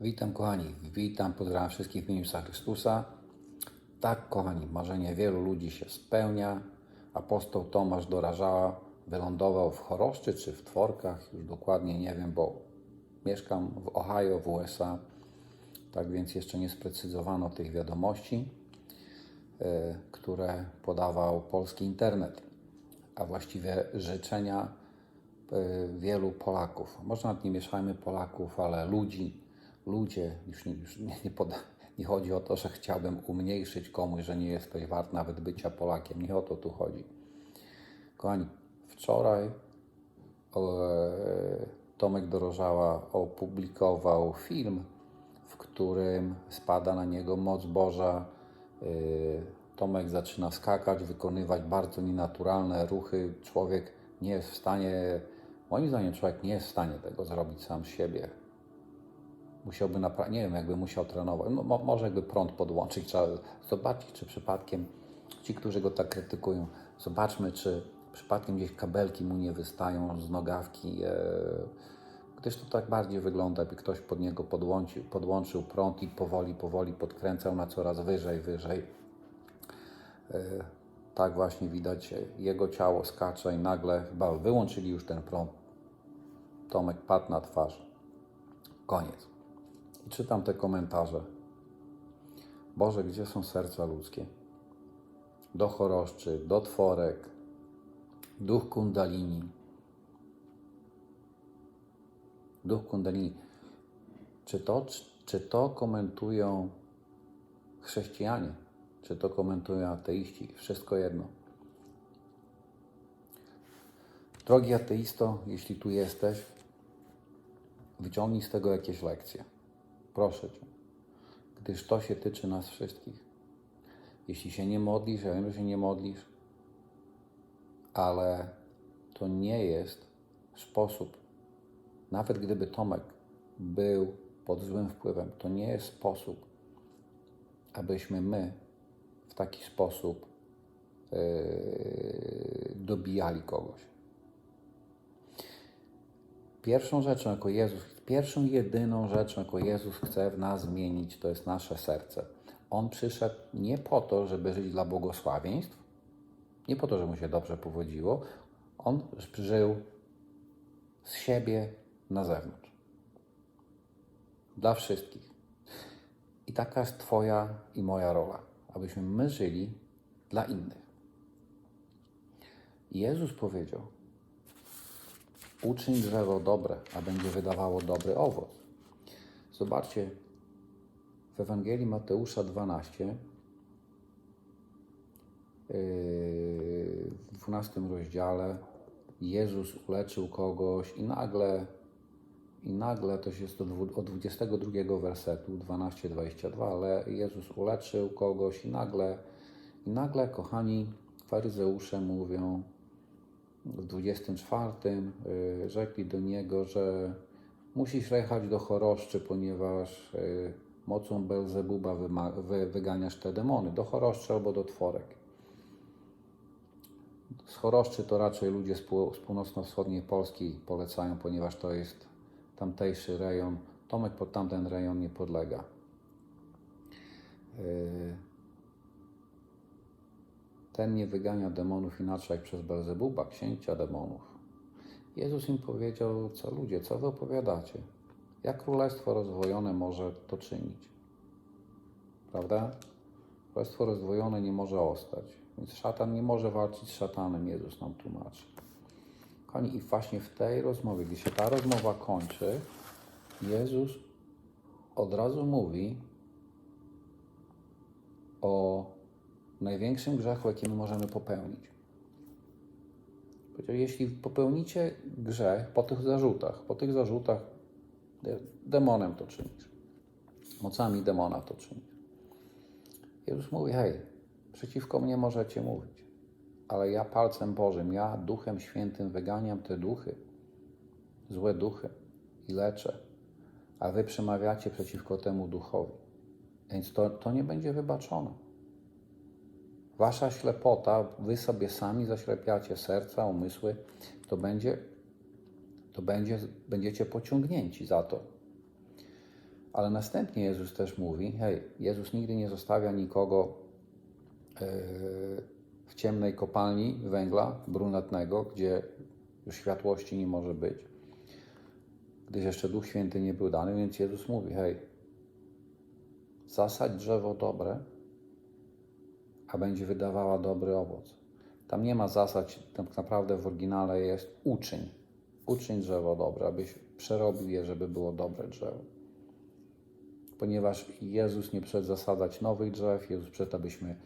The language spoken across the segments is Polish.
Witam kochani, witam, pozdrawiam wszystkich w imieniu Chrystusa. Tak, kochani, marzenie wielu ludzi się spełnia. Apostoł Tomasz Dorażała wylądował w Choroszczy czy w Tworkach, już dokładnie nie wiem, bo mieszkam w Ohio, w USA. Tak więc jeszcze nie sprecyzowano tych wiadomości, e, które podawał polski internet, a właściwie życzenia e, wielu Polaków. Może nawet nie mieszajmy Polaków, ale ludzi, ludzie, już nie, już nie, nie, nie chodzi o to, że chciałbym umniejszyć komuś, że nie jesteś wart nawet bycia Polakiem. Nie o to tu chodzi. Kochani, wczoraj e, Tomek Dorożała opublikował film, w którym spada na niego moc Boża. E, Tomek zaczyna skakać, wykonywać bardzo nienaturalne ruchy. Człowiek nie jest w stanie, moim zdaniem, człowiek nie jest w stanie tego zrobić sam z siebie. Musiałby naprawdę, nie wiem, jakby musiał trenować. No, mo- może jakby prąd podłączyć, trzeba zobaczyć, czy przypadkiem ci, którzy go tak krytykują, zobaczmy, czy przypadkiem gdzieś kabelki mu nie wystają z nogawki. E, gdyż to tak bardziej wygląda, jakby ktoś pod niego podłączył, podłączył prąd i powoli, powoli podkręcał na coraz wyżej, wyżej. E, tak właśnie widać, jego ciało skacze i nagle chyba wyłączyli już ten prąd. Tomek padł na twarz. Koniec. I czytam te komentarze. Boże, gdzie są serca ludzkie? Do choroszczy, do tworek, duch kundalini. Duch kundalini. Czy to, czy, czy to komentują chrześcijanie? Czy to komentują ateiści? Wszystko jedno. Drogi ateisto, jeśli tu jesteś, wyciągnij z tego jakieś lekcje. Proszę Cię. Gdyż to się tyczy nas wszystkich. Jeśli się nie modlisz, ja wiem, że się nie modlisz, ale to nie jest sposób, nawet gdyby Tomek był pod złym wpływem, to nie jest sposób, abyśmy my w taki sposób yy, dobijali kogoś. Pierwszą rzeczą, jako Jezus, pierwszą jedyną rzeczą, jako Jezus chce w nas zmienić, to jest nasze serce. On przyszedł nie po to, żeby żyć dla błogosławieństw, nie po to, żeby mu się dobrze powodziło. On żył z siebie na zewnątrz. Dla wszystkich. I taka jest Twoja i moja rola, abyśmy my żyli dla innych. Jezus powiedział, uczyń drzewo dobre, a będzie wydawało dobry owoc. Zobaczcie, w Ewangelii Mateusza 12, yy, w 12 rozdziale, Jezus uleczył kogoś i nagle, i nagle, to jest od dwu- od 22 wersetu, 12-22, ale Jezus uleczył kogoś i nagle, i nagle, kochani, faryzeusze mówią, w 24 y, rzekli do niego, że musisz jechać do choroszczy, ponieważ y, mocą Belzebuba wyganiasz te demony. Do choroszczy albo do tworek. Z choroszczy to raczej ludzie z północno-wschodniej Polski polecają, ponieważ to jest tamtejszy rejon. Tomek pod tamten rejon nie podlega. Y, ten nie wygania demonów inaczej przez Belzebuba, księcia demonów. Jezus im powiedział, co ludzie, co wy opowiadacie? Jak królestwo rozwojone może to czynić? Prawda? Królestwo rozwojone nie może ostać, więc szatan nie może walczyć z szatanem, Jezus nam tłumaczy. Kochani, i właśnie w tej rozmowie, gdy się ta rozmowa kończy, Jezus od razu mówi o największym grzechu, jaki my możemy popełnić. Powiedział, jeśli popełnicie grzech po tych zarzutach, po tych zarzutach de- demonem to czynisz, mocami demona to czynisz. Jezus mówi, hej, przeciwko mnie możecie mówić, ale ja palcem Bożym, ja Duchem Świętym wyganiam te duchy, złe duchy i leczę, a wy przemawiacie przeciwko temu duchowi. Więc to, to nie będzie wybaczone. Wasza ślepota, wy sobie sami zaślepiacie serca, umysły, to będzie, to będzie, będziecie pociągnięci za to. Ale następnie Jezus też mówi: Hej, Jezus nigdy nie zostawia nikogo yy, w ciemnej kopalni węgla brunatnego, gdzie już światłości nie może być, gdyż jeszcze Duch Święty nie był dany, więc Jezus mówi: Hej, zasadź drzewo dobre, a będzie wydawała dobry owoc. Tam nie ma zasad, tak naprawdę w oryginale jest uczyń. Uczyń drzewo dobre, abyś przerobił je, żeby było dobre drzewo. Ponieważ Jezus nie przed zasadzać nowych drzew, Jezus przed, abyśmy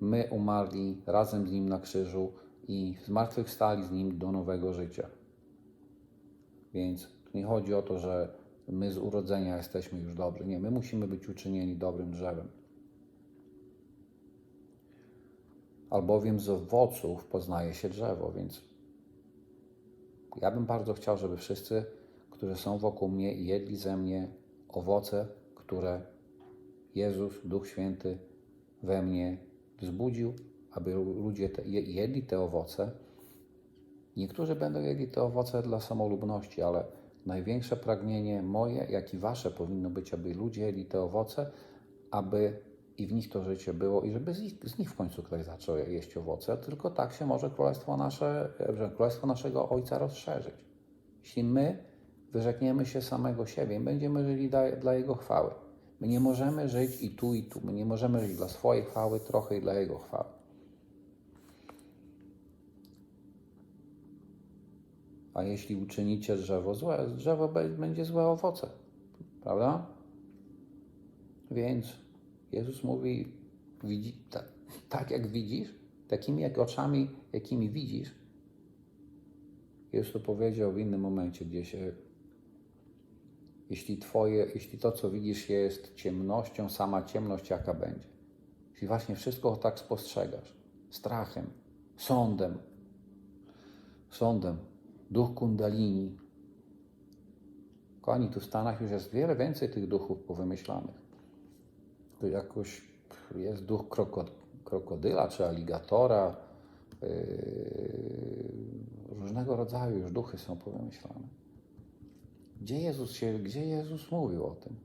my umarli razem z Nim na krzyżu i zmartwychwstali z Nim do nowego życia. Więc nie chodzi o to, że my z urodzenia jesteśmy już dobrzy. Nie, my musimy być uczynieni dobrym drzewem. Albowiem z owoców poznaje się drzewo, więc ja bym bardzo chciał, żeby wszyscy, którzy są wokół mnie, jedli ze mnie owoce, które Jezus, Duch Święty we mnie wzbudził, aby ludzie te, je- jedli te owoce. Niektórzy będą jedli te owoce dla samolubności, ale największe pragnienie moje, jak i wasze powinno być, aby ludzie jedli te owoce, aby i w nich to życie było i żeby z nich, z nich w końcu ktoś zaczął jeść owoce. Tylko tak się może królestwo, nasze, królestwo naszego Ojca rozszerzyć. Jeśli my wyrzekniemy się samego siebie będziemy żyli dla, dla Jego chwały. My nie możemy żyć i tu, i tu. My nie możemy żyć dla swojej chwały, trochę i dla Jego chwały. A jeśli uczynicie drzewo złe, drzewo będzie złe owoce. Prawda? Więc Jezus mówi, widzi, tak, tak jak widzisz, takimi jak oczami, jakimi widzisz. Jezus to powiedział w innym momencie, gdzie się jeśli, twoje, jeśli to, co widzisz, jest ciemnością, sama ciemność jaka będzie. Jeśli właśnie wszystko tak spostrzegasz, strachem, sądem, sądem, duch kundalini. Kochani, tu w Stanach już jest wiele więcej tych duchów powymyślanych. Tu jakoś jest duch kroko, krokodyla czy aligatora. Yy, różnego rodzaju już duchy są powymyślane. Gdzie Jezus, się, gdzie Jezus mówił o tym?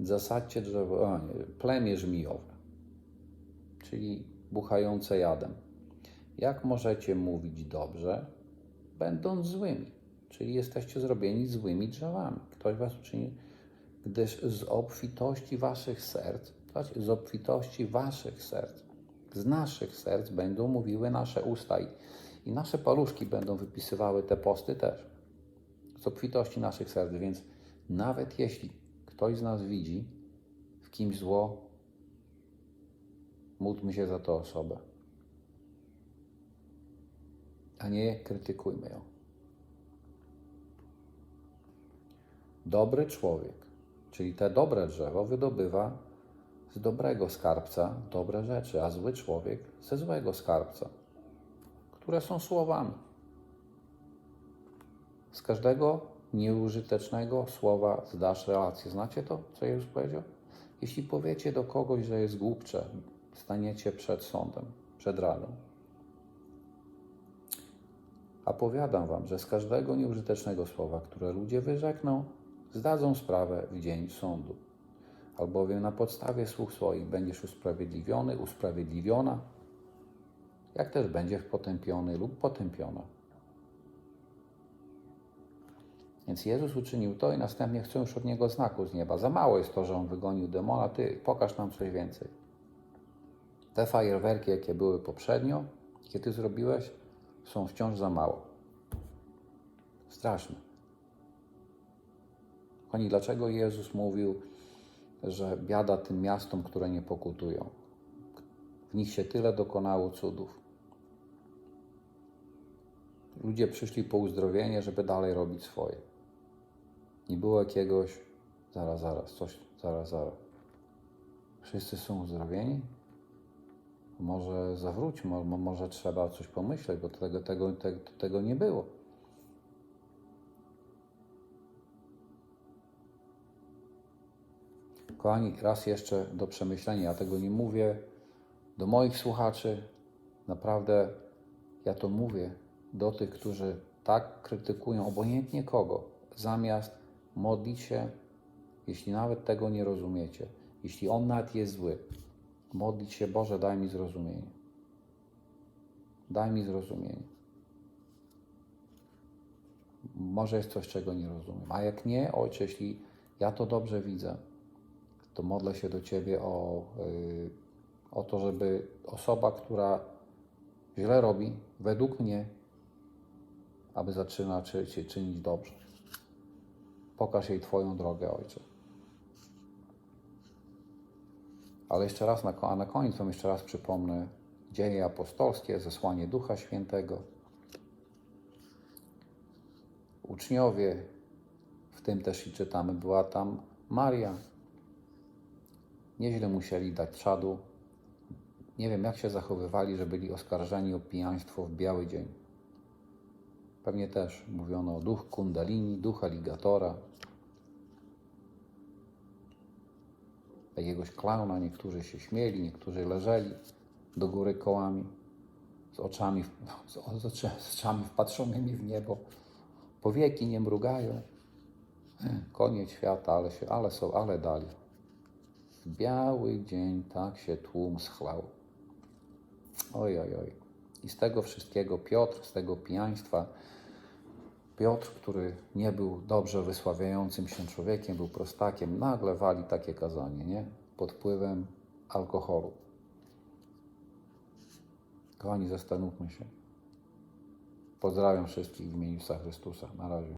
Zasadźcie drzewo, a nie, plemię żmijowe, czyli buchające jadem. Jak możecie mówić dobrze, będąc złymi? Czyli jesteście zrobieni złymi drzewami. Ktoś was uczyni, gdyż z obfitości waszych serc, z obfitości waszych serc, z naszych serc będą mówiły nasze usta i, i nasze paluszki będą wypisywały te posty też z obfitości naszych serc. Więc nawet jeśli ktoś z nas widzi w kimś zło, módlmy się za tę osobę, a nie krytykujmy ją. Dobry człowiek, czyli te dobre drzewo, wydobywa z dobrego skarbca dobre rzeczy, a zły człowiek ze złego skarbca, które są słowami. Z każdego nieużytecznego słowa zdasz relację. Znacie to, co Jezus powiedział? Jeśli powiecie do kogoś, że jest głupcze, staniecie przed sądem, przed radą. A powiadam wam, że z każdego nieużytecznego słowa, które ludzie wyrzekną, zdadzą sprawę w dzień sądu. Albowiem na podstawie słów swoich będziesz usprawiedliwiony, usprawiedliwiona, jak też będziesz potępiony lub potępiona. Więc Jezus uczynił to i następnie chcą już od Niego znaku z nieba. Za mało jest to, że On wygonił demona. Ty, pokaż nam coś więcej. Te fajerwerki, jakie były poprzednio, jakie Ty zrobiłeś, są wciąż za mało. Straszne. Kochani, dlaczego Jezus mówił, że biada tym miastom, które nie pokutują? W nich się tyle dokonało cudów. Ludzie przyszli po uzdrowienie, żeby dalej robić swoje. Nie było jakiegoś, zaraz, zaraz, coś, zaraz, zaraz. Wszyscy są uzdrowieni? Może zawróćmy, mo- może trzeba coś pomyśleć, bo tego, tego, tego, tego nie było. Kochani, raz jeszcze do przemyślenia. Ja tego nie mówię do moich słuchaczy. Naprawdę ja to mówię do tych, którzy tak krytykują obojętnie kogo, zamiast modlić się, jeśli nawet tego nie rozumiecie, jeśli on nawet jest zły, modlić się, Boże, daj mi zrozumienie. Daj mi zrozumienie. Może jest coś, czego nie rozumiem. A jak nie, Ojcze, jeśli ja to dobrze widzę, to modlę się do Ciebie o, yy, o to, żeby osoba, która źle robi, według mnie, aby zaczyna czy, czy, czynić dobrze. Pokaż jej Twoją drogę, Ojcze. Ale jeszcze raz, a na koniec Wam jeszcze raz przypomnę dzieje apostolskie, zesłanie Ducha Świętego. Uczniowie, w tym też i czytamy, była tam Maria. Nieźle musieli dać czadu. Nie wiem, jak się zachowywali, że byli oskarżeni o pijaństwo w biały dzień. Pewnie też mówiono o duch kundalini, duch aligatora, jakiegoś klauna. Niektórzy się śmieli, niektórzy leżeli do góry kołami, z oczami, no, z, z, oczami wpatrzonymi w niebo. Powieki nie mrugają. Koniec świata, ale, się, ale są, ale dali. Biały dzień tak się tłum schlał. Oj, oj, oj. I z tego wszystkiego Piotr, z tego pijaństwa, Piotr, który nie był dobrze wysławiającym się człowiekiem, był prostakiem, nagle wali takie kazanie, nie? Pod wpływem alkoholu. Kochani, zastanówmy się. Pozdrawiam wszystkich w imieniu Chrystusa. Na razie.